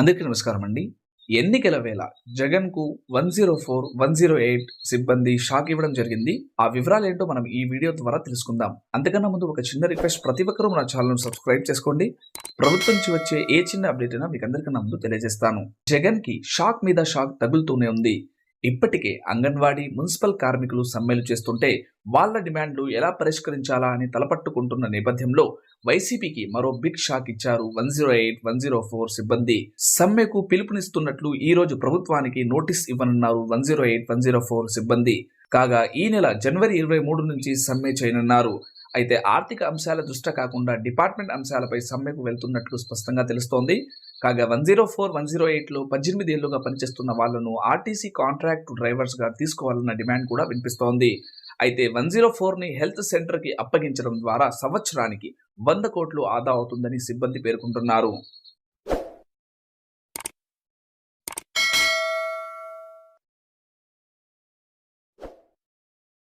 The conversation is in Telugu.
అందరికీ నమస్కారం అండి. ఎన్నికల వేళ జగన్కు one zero four one zero eight సిబ్బంది షాక్ ఇవ్వడం జరిగింది. ఆ వివరాలు ఏంటో మనం ఈ వీడియో ద్వారా తెలుసుకుందాం. అంతకన్నా ముందు ఒక చిన్న రిక్వెస్ట్ ప్రతి ఒక్కరూ మన ఛానల్ సబ్స్క్రైబ్ చేసుకోండి. ప్రభుత్వం నుంచి వచ్చే ఏ చిన్న అప్డేట్ అయినా మీకు అందరికన్నా ముందు తెలియజేస్తాను. జగన్కి షాక్ మీద షాక్ తగులుతూనే ఉంది. ఇప్పటికే అంగన్వాడీ మున్సిపల్ కార్మికులు సమ్మెలు చేస్తుంటే వాళ్ళ డిమాండ్లు ఎలా పరిష్కరించాలా అని తలపట్టుకుంటున్న నేపథ్యంలో వైసీపీకి మరో బిగ్ షాక్ ఇచ్చారు one zero eight one zero four సిబ్బంది. సమ్మెకు పిలుపునిస్తున్నట్లు ఈ రోజు ప్రభుత్వానికి నోటీస్ ఇవ్వనున్నారు one zero eight one zero four సిబ్బంది. కాగా ఈ నెల జనవరి ఇరవై మూడు నుంచి సమ్మె చేయనున్నారు. అయితే ఆర్థిక అంశాల దృష్ట్యా కాకుండా డిపార్ట్మెంట్ అంశాలపై సమ్మెకు వెళ్తున్నట్లు స్పష్టంగా తెలుస్తోంది. కాగా one zero four one zero ఎయిట్లో పద్దెనిమిది ఏళ్ళుగా పనిచేస్తున్న వాళ్ళను ఆర్టీసీ కాంట్రాక్ట్ డ్రైవర్స్గా తీసుకోవాలన్న డిమాండ్ కూడా వినిపిస్తోంది. అయితే వన్ జీరో ఫోర్ని హెల్త్ సెంటర్కి అప్పగించడం ద్వారా సంవత్సరానికి వంద కోట్లు ఆదా అవుతుందని సిబ్బంది పేర్కొంటున్నారు.